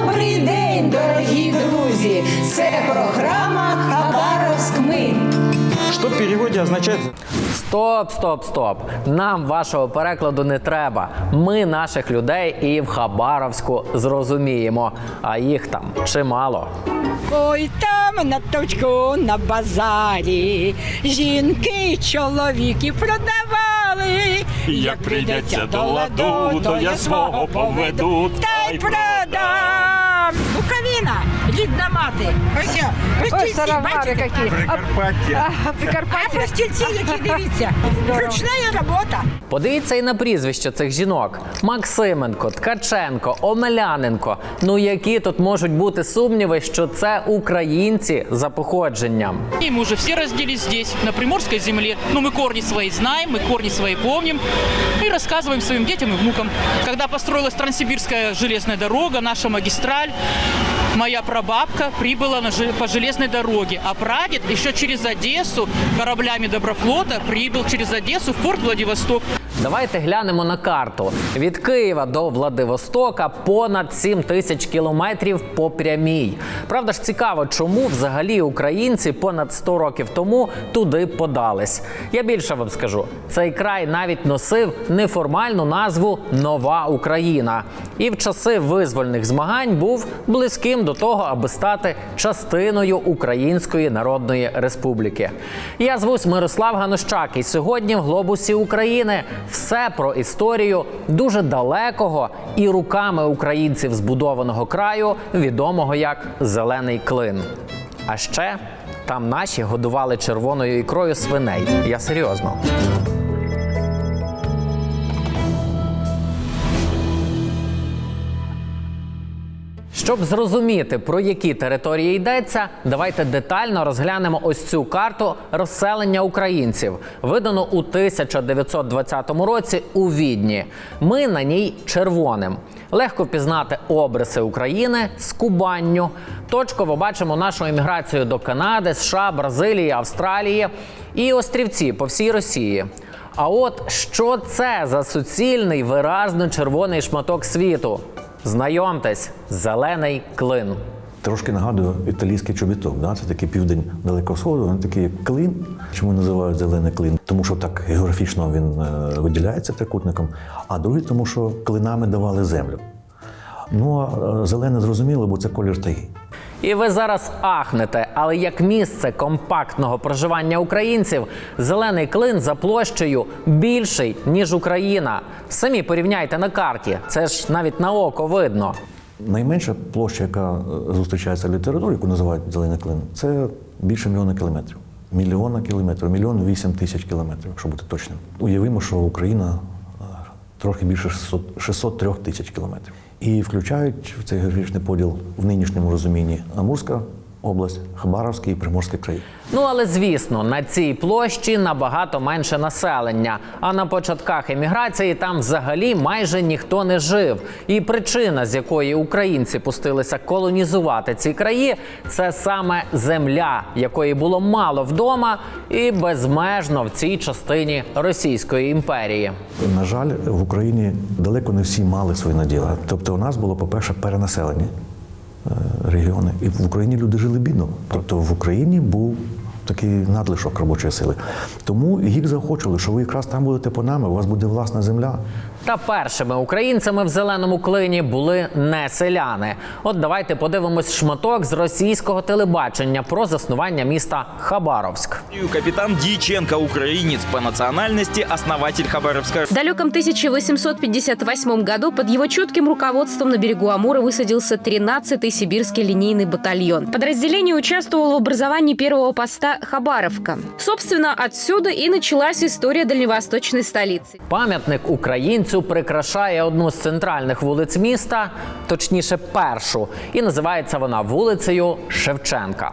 Добрий день, дорогі друзі! Це програма Хабаровськ Ми. Что в переводе означает Стоп, стоп, стоп. Нам вашого перекладу не треба. Ми наших людей і в Хабаровську зрозуміємо, а їх там чимало. Ой, там на точку на базарі жінки чоловіки продавали. Як прийдеться до ладу, то я свого поведу, та й продам. Буковина, рідна мати. Ось, ось Ой, стільці, сарафани бачите? какие. Прикарпаття. А, А Прикарпаття. по стільці, які дивіться, ручна робота. Подивіться і на прізвища цих жінок: Максименко, Ткаченко, Омеляненко. Ну які тут можуть бути сумніви, що це українці за походженням? И мы уже все родились здесь, на Приморской земле. Но мы корни свои знаем, мы корни свои помним и рассказываем своим детям и внукам. Когда построилась Транссибирская железная дорога, наша магистраль, моя прабабка прибыла на ж по железной дороге, а прадед еще через Одессу кораблями Доброфлота прибыл через Одессу в порт Владивосток. Давайте глянемо на карту. Від Києва до Владивостока понад 7 тисяч кілометрів по прямій. Правда ж цікаво, чому взагалі українці понад 100 років тому туди подались. Я більше вам скажу, цей край навіть носив неформальну назву Нова Україна. І в часи визвольних змагань був близьким до того, аби стати частиною Української Народної Республіки. Я звусь Мирослав Ганущак, і сьогодні в глобусі України все про історію дуже далекого і руками українців збудованого краю, відомого як Зелений Клин. А ще там наші годували червоною ікрою свиней. Я серйозно. Щоб зрозуміти, про які території йдеться, давайте детально розглянемо ось цю карту розселення українців, видану у 1920 році у Відні. Ми на ній червоним. Легко впізнати обриси України з Кубанню. Точково бачимо нашу еміграцію до Канади, США, Бразилії, Австралії і острівці по всій Росії. А от що це за суцільний виразно червоний шматок світу? Знайомтесь, зелений клин. Трошки нагадує італійський чобіток. Да? Це такий південь Далекого Сходу, він такий клин. Чому називають зелений клин? Тому що так географічно він е, виділяється трикутником, а другий, тому що клинами давали землю. Ну а е, зелене зрозуміло, бо це колір таї. І ви зараз ахнете, але як місце компактного проживання українців, зелений клин за площею більший ніж Україна. Самі порівняйте на карті. Це ж навіть на око видно. Найменша площа, яка е, зустрічається в літературі, яку називають зелений клин, це більше мільйона кілометрів. Мільйона кілометрів, мільйон вісім тисяч кілометрів, якщо бути точним. Уявимо, що Україна е, трохи більше 600, 603 тисяч кілометрів. І включають в цей географічний поділ в нинішньому розумінні Амурська область, Хабаровський і Приморський край. Ну але звісно, на цій площі набагато менше населення. А на початках еміграції там взагалі майже ніхто не жив. І причина, з якої українці пустилися колонізувати ці краї, це саме земля, якої було мало вдома і безмежно в цій частині Російської імперії. На жаль, в Україні далеко не всі мали свої наділи. Тобто, у нас було, по-перше, перенаселення е, регіони. І в Україні люди жили бідно. Тобто в Україні був такий надлишок робочої сили. Тому їх заохочували, що ви якраз там будете по нами, у вас буде власна земля. Та першими українцями в зеленому клині були не селяни. От давайте подивимось шматок з російського телебачення про заснування міста Хабаровськ. капитан Дьяченко, украинец по национальности, основатель Хабаровска. В далеком 1858 году под его чутким руководством на берегу Амура высадился 13-й сибирский линейный батальон. Подразделение участвовало в образовании первого поста Хабаровка. Собственно, отсюда и началась история дальневосточной столицы. Пам'ятник українцю прикрашає одну з центральних вулиць міста, точніше, першу, і називається вона вулицею Шевченка.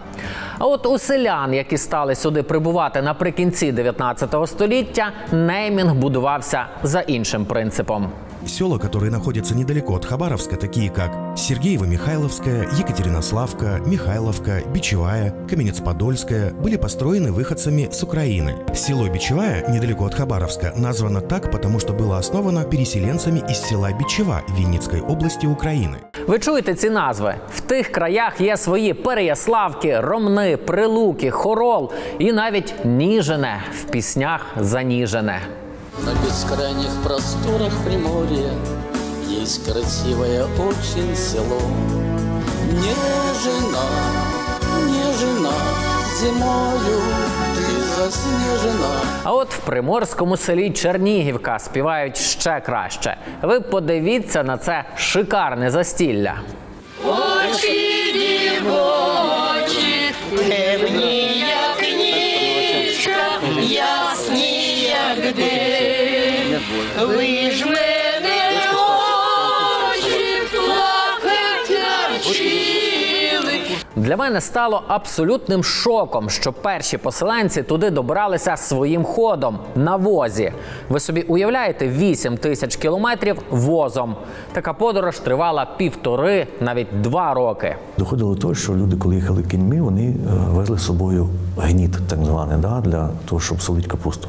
А от у селян, які стали сюди прибувати наприкінці 19 століття, неймінг будувався за іншим принципом. Села, которые находятся недалеко от Хабаровска, такие как Сергеево-Михайловская, Екатеринославка, Михайловка, Бичевая, Каменец-Подольская, были построены выходцами с Украины. Село Бичевая, недалеко от Хабаровска, названо так, потому что было основано переселенцами из села Бичева Винницкой области Украины. Ви чуєте ці назви? В тих краях є свої Переяславки, Ромни, Прилуки, Хорол і навіть Ніжине в піснях Заніжене. На бескрайних просторах Приморья Есть красивое очень село Не жена, не жена Зимою ты заснежена А от в приморському селі Чернігівка співають ще краще. Ви подивіться на це шикарне застілля. Для мене стало абсолютним шоком, що перші поселенці туди добиралися своїм ходом на возі. Ви собі уявляєте 8 тисяч кілометрів возом. Така подорож тривала півтори, навіть два роки. Доходило до того, що люди, коли їхали кіньми, вони е, везли з собою гніт, так званий, да, для того, щоб солити капусту.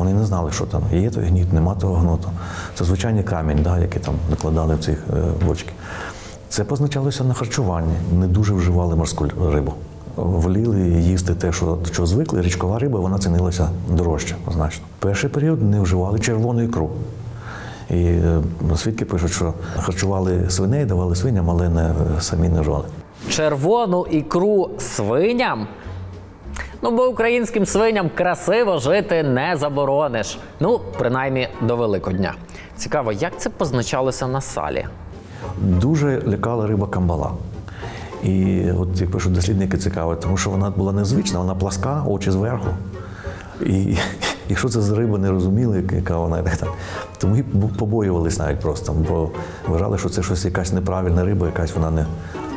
Вони не знали, що там є той гніт, нема того гноту. Це звичайний камінь, да, який там накладали в ці е, бочки. Це позначалося на харчуванні. Не дуже вживали морську рибу. Воліли їсти те, що, що звикли. Річкова риба вона цінилася дорожче, значно. Перший період не вживали червону ікру. І е, свідки пишуть, що харчували свиней, давали свиням, але не е, самі не жали. Червону ікру свиням. Ну, бо українським свиням красиво жити не заборониш. Ну, принаймні до Великодня. Цікаво, як це позначалося на салі? Дуже лякала риба камбала. І от як пишуть дослідники цікаво, тому що вона була незвична, вона пласка, очі зверху. І якщо це з риби не розуміли, яка вона так далі, тому і побоювались навіть просто, бо вважали, що це щось якась неправильна риба, якась вона не,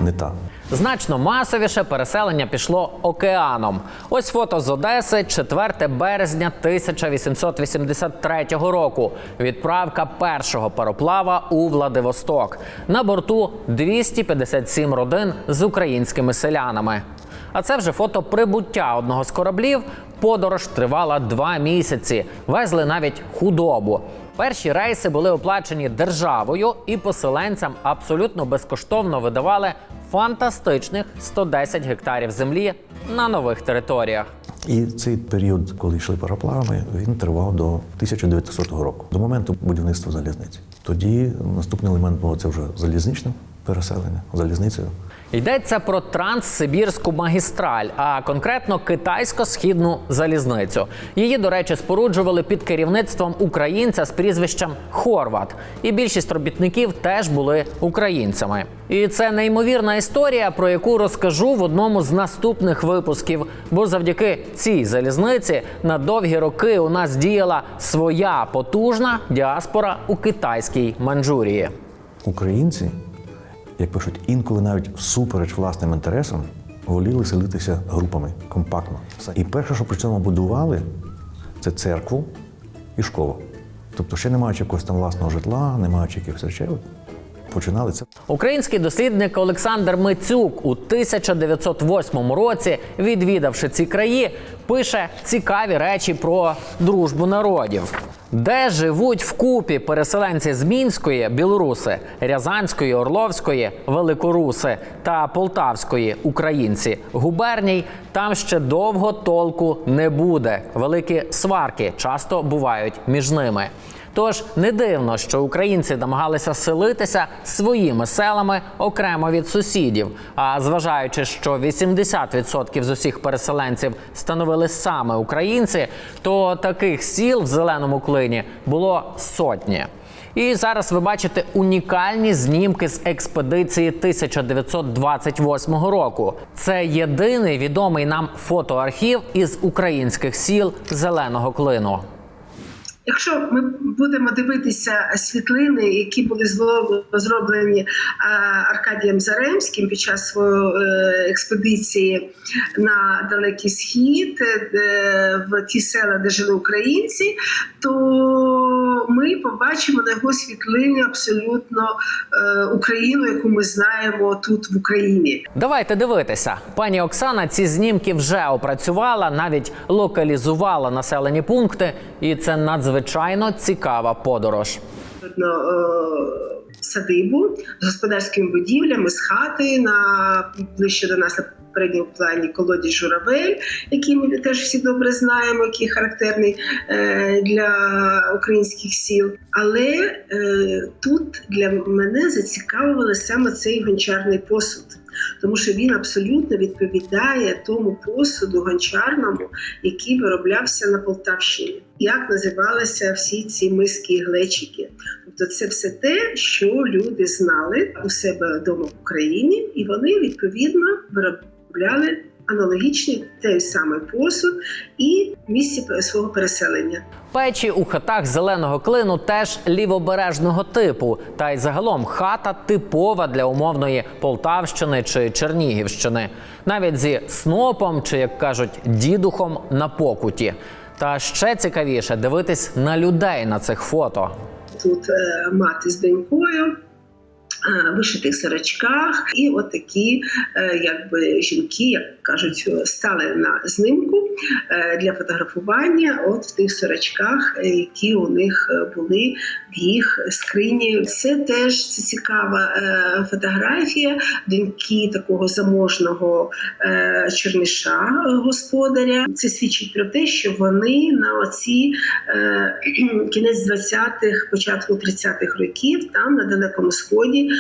не та. Значно масовіше переселення пішло океаном. Ось фото з Одеси, 4 березня 1883 року. Відправка першого пароплава у Владивосток. На борту 257 родин з українськими селянами. А це вже фото прибуття одного з кораблів. Подорож тривала два місяці. Везли навіть худобу. Перші рейси були оплачені державою, і поселенцям абсолютно безкоштовно видавали фантастичних 110 гектарів землі на нових територіях. І цей період, коли йшли пароплавами, він тривав до 1900 року, до моменту будівництва залізниці. Тоді наступний елемент було це вже залізничне переселення залізницею. Йдеться про транссибірську магістраль, а конкретно китайсько-східну залізницю. Її, до речі, споруджували під керівництвом українця з прізвищем Хорват. І більшість робітників теж були українцями. І це неймовірна історія, про яку розкажу в одному з наступних випусків. Бо завдяки цій залізниці на довгі роки у нас діяла своя потужна діаспора у китайській Манчжурії. Українці, як пишуть, інколи навіть всупереч власним інтересам воліли селитися групами компактно. І перше, що при цьому будували, це церкву і школу. Тобто, ще не маючи якогось там власного житла, не маючи якихось речей, починали це. Український дослідник Олександр Мицюк у 1908 році, відвідавши ці краї, пише цікаві речі про дружбу народів. Де живуть вкупі переселенці з Мінської, білоруси, Рязанської, Орловської, Великоруси та Полтавської українці губерній, там ще довго толку не буде. Великі сварки часто бувають між ними. Тож не дивно, що українці намагалися селитися своїми селами окремо від сусідів. А зважаючи, що 80% з усіх переселенців становили саме українці, то таких сіл в зеленому клині було сотні. І зараз ви бачите унікальні знімки з експедиції 1928 року. Це єдиний відомий нам фотоархів із українських сіл зеленого клину. Якщо ми будемо дивитися світлини, які були зроблені е, Аркадієм Заремським під час своєї е, експедиції на далекий схід, е, в ті села, де жили українці, то ми побачимо на його світлині абсолютно е, Україну, яку ми знаємо тут в Україні. Давайте дивитися. Пані Оксана ці знімки вже опрацювала, навіть локалізувала населені пункти, і це надзвичайно цікава подорож. Е, садибу з господарськими будівлями, з хати на ближче до нас на передньому плані колодязь журавель, який ми теж всі добре знаємо, який характерний е, для українських сіл. Але е, тут для мене зацікавився саме цей гончарний посуд. Тому що він абсолютно відповідає тому посуду гончарному, який вироблявся на Полтавщині. Як називалися всі ці миски і глечики? Тобто, це все те, що люди знали у себе вдома в Україні, і вони відповідно виробляли аналогічний той самий посуд і місці свого переселення. Печі у хатах зеленого клину теж лівобережного типу, та й загалом хата типова для умовної Полтавщини чи Чернігівщини, навіть зі снопом чи, як кажуть, дідухом на покуті. Та ще цікавіше дивитись на людей на цих фото. Тут е, мати з донькою. Е, Вишитих сорочках, і от такі, е, якби жінки, як кажуть, стали на знимку е, для фотографування, от в тих сорочках, е, які у них е, були в їх скрині. Це теж це цікава е, фотографія доньки такого заможного е, черниша е, господаря. Це свідчить про те, що вони на оці е, кінець 20-х, початку 30-х років там на далекому сході е,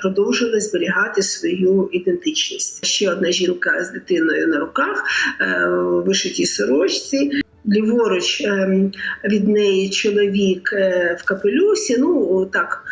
продовжили зберігати свою ідентичність. Ще одна жінка з дитиною на руках е, в вишитій сорочці. Ліворуч ем, від неї чоловік е, в капелюсі. Ну так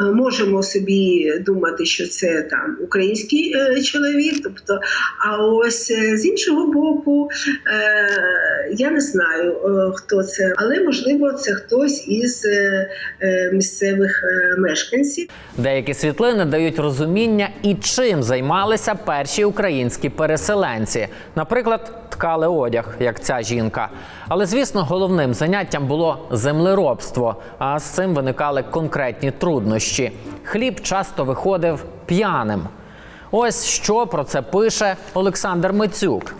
е, можемо собі думати, що це там український е, чоловік. Тобто, а ось е, з іншого боку, е, я не знаю е, хто це, але можливо це хтось із е, е, місцевих мешканців. Деякі світлини дають розуміння і чим займалися перші українські переселенці. Наприклад, ткали одяг, як ця жінка. Але звісно, головним заняттям було землеробство, а з цим виникали конкретні труднощі. Хліб часто виходив п'яним. Ось що про це пише Олександр Мицюк.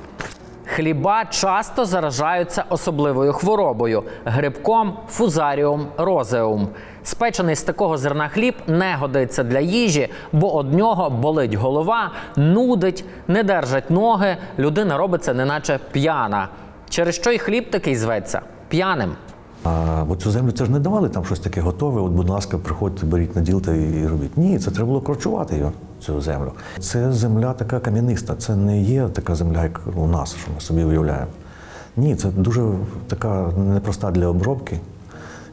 Хліба часто заражаються особливою хворобою грибком фузаріум розеум. Спечений з такого зерна хліб не годиться для їжі, бо од нього болить голова, нудить, не держать ноги, людина робиться неначе п'яна. Через що й хліб такий зветься п'яним. А бо цю землю це ж не давали там щось таке готове. От, будь ласка, приходьте, беріть на діл і робіть. Ні, це треба було корчувати її, цю землю. Це земля така кам'яниста. Це не є така земля, як у нас, що ми собі уявляємо. Ні, це дуже така непроста для обробки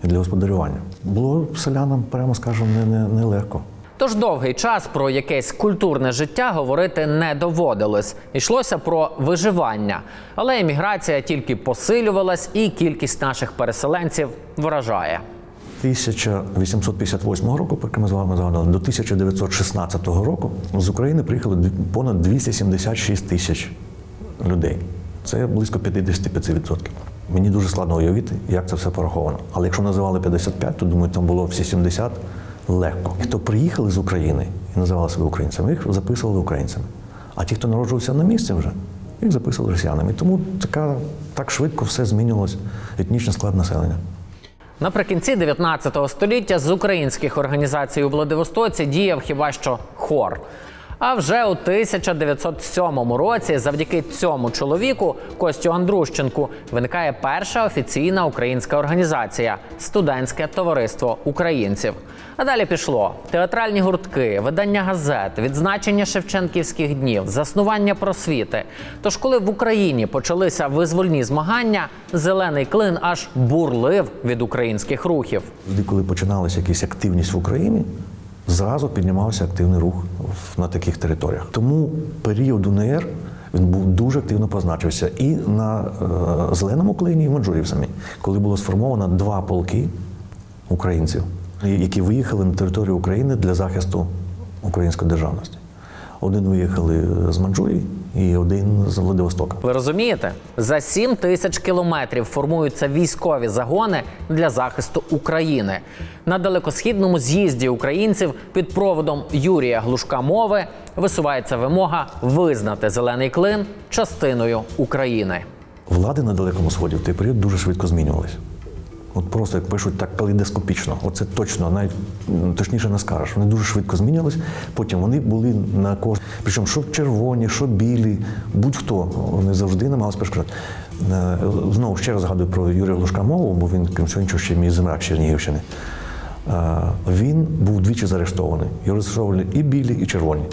і для господарювання. Було селянам, прямо скажемо, не, не, нелегко. Тож довгий час про якесь культурне життя говорити не доводилось. Йшлося про виживання. Але еміграція тільки посилювалась, і кількість наших переселенців вражає. 1858 року, поки ми з вами згадали, до 1916 року з України приїхало понад 276 тисяч людей. Це близько 55%. Мені дуже складно уявити, як це все пораховано. Але якщо називали 55, то думаю, там було всі 70 легко. Хто приїхали з України і називали себе українцями, їх записували українцями. А ті, хто народжувався на місці вже, їх записували росіянами. І тому така, так швидко все змінювалось, етнічний склад населення. Наприкінці 19 століття з українських організацій у Владивостоці діяв хіба що хор. А вже у 1907 році, завдяки цьому чоловіку, Костю Андрущенку, виникає перша офіційна українська організація студентське товариство українців. А далі пішло театральні гуртки, видання газет, відзначення Шевченківських днів, заснування просвіти. Тож, коли в Україні почалися визвольні змагання, зелений клин аж бурлив від українських рухів. Коли починалася якась активність в Україні, зразу піднімався активний рух на таких територіях. Тому період УНР він був дуже активно позначився і на е, зеленому клині, і в Маджурі самі, коли було сформовано два полки українців, які виїхали на територію України для захисту української державності. Один виїхали з Манчжурії і один з Владивостока. Ви розумієте? За 7 тисяч кілометрів формуються військові загони для захисту України. На далекосхідному з'їзді українців під проводом Юрія Глушка мови висувається вимога визнати зелений клин частиною України. Влади на Далекому Сході в той період дуже швидко змінювалися. От просто як пишуть так калейдоскопічно. Оце точно, навіть точніше не скажеш. Вони дуже швидко змінювались. Потім вони були на кож... Причому що червоні, що білі, будь-хто. Вони завжди намагалися перешкоджати. Е, Знову ще раз згадую про Юрія Глушка мову, бо він, крім всього іншого, ще мій земляк Чернігівщини. Е, Він був двічі заарештований. Його заарештовували і білі, і червоні.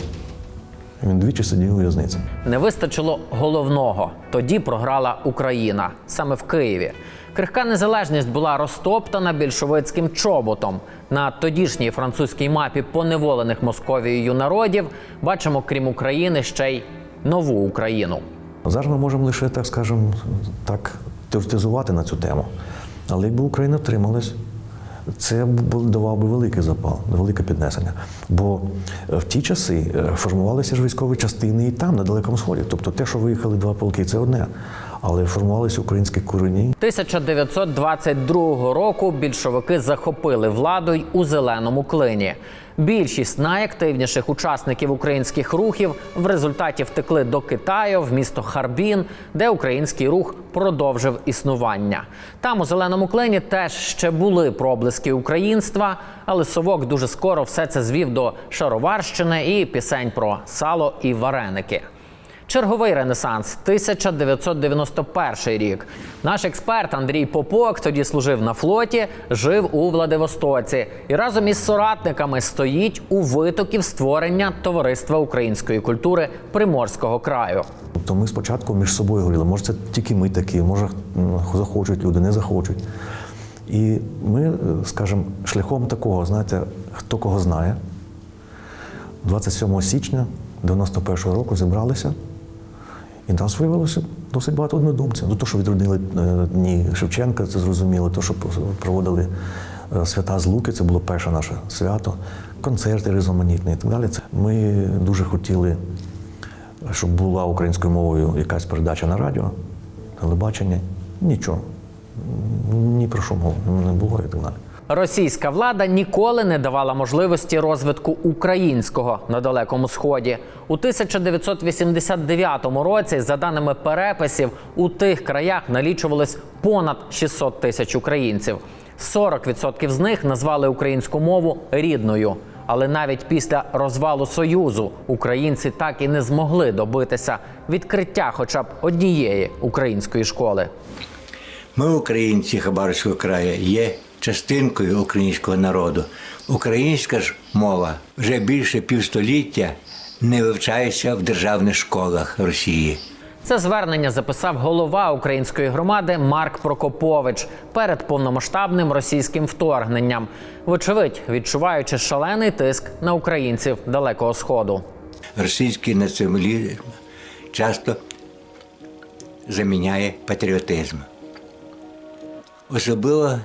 Він двічі сидів у в'язниці. Не вистачило головного. Тоді програла Україна саме в Києві. Крихка незалежність була розтоптана більшовицьким чоботом. На тодішній французькій мапі поневолених Московією народів бачимо, крім України, ще й нову Україну. Зараз ми можемо лише, так скажемо, так теоретизувати на цю тему. Але якби Україна втрималась, це давав би великий запал, велике піднесення. Бо е, в ті часи е, формувалися ж військові частини і там, на Далекому Сході. Тобто те, що виїхали два полки, це одне. Але формувалися українські корені. 1922 року більшовики захопили владу й у зеленому клині. Більшість найактивніших учасників українських рухів в результаті втекли до Китаю в місто Харбін, де український рух продовжив існування. Там у зеленому клині теж ще були проблиски українства, але совок дуже скоро все це звів до шароварщини і пісень про сало і вареники. Черговий ренесанс 1991 рік. Наш експерт Андрій Попок тоді служив на флоті, жив у Владивостоці і разом із соратниками стоїть у витоків створення товариства української культури Приморського краю. Тобто ми спочатку між собою говорили, може це тільки ми такі, може захочуть люди, не захочуть. І ми, е, скажімо, шляхом такого, знаєте, хто кого знає, 27 січня 91-го року зібралися, і нас виявилося досить багато однодумців. Ну, то, що відродили е, дні Шевченка, це зрозуміло, то, що проводили е, свята з Луки, це було перше наше свято, концерти різноманітні і так далі. Ми дуже хотіли щоб була українською мовою якась передача на радіо, телебачення. Нічого. Ні про що мови не було і так далі. Російська влада ніколи не давала можливості розвитку українського на далекому сході. У 1989 році, за даними переписів, у тих краях налічувалось понад 600 тисяч українців. 40% з них назвали українську мову рідною. Але навіть після розвалу союзу українці так і не змогли добитися відкриття, хоча б однієї української школи. Ми, українці Хабаровського краю, є частинкою українського народу. Українська ж мова вже більше півстоліття не вивчається в державних школах Росії. Це звернення записав голова української громади Марк Прокопович перед повномасштабним російським вторгненням, вочевидь, відчуваючи шалений тиск на українців далекого сходу. Російський націоналізм часто заміняє патріотизм. Особливо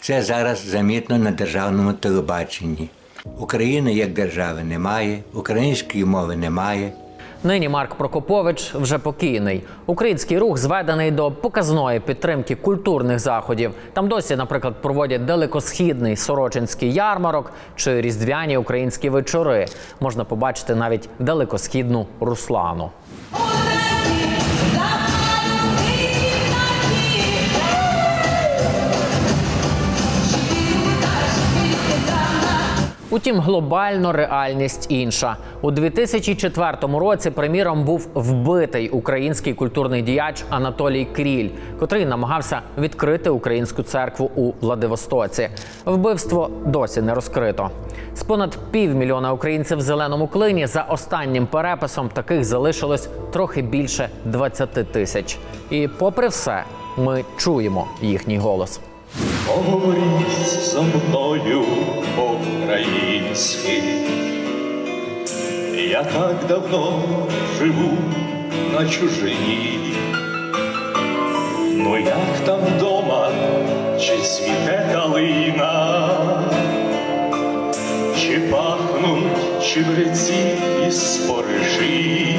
це зараз замітно на державному телебаченні. України як держави немає, української мови немає. Нині Марк Прокопович вже покійний. Український рух зведений до показної підтримки культурних заходів. Там досі, наприклад, проводять далекосхідний сорочинський ярмарок чи різдвяні українські вечори. Можна побачити навіть далекосхідну Руслану. Утім, глобально реальність інша. У 2004 році, приміром, був вбитий український культурний діяч Анатолій Кріль, котрий намагався відкрити українську церкву у Владивостоці. Вбивство досі не розкрито. З понад півмільйона українців в зеленому клині за останнім переписом таких залишилось трохи більше 20 тисяч. І, попри все, ми чуємо їхній голос. Говоріть зо мною по-українськи. Я так давно живу на чужині. Ну як там вдома, чи цвіте калина, чи пахнуть чебреці і спориші.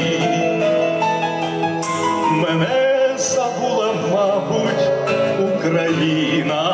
Мене забула, мабуть, Україна,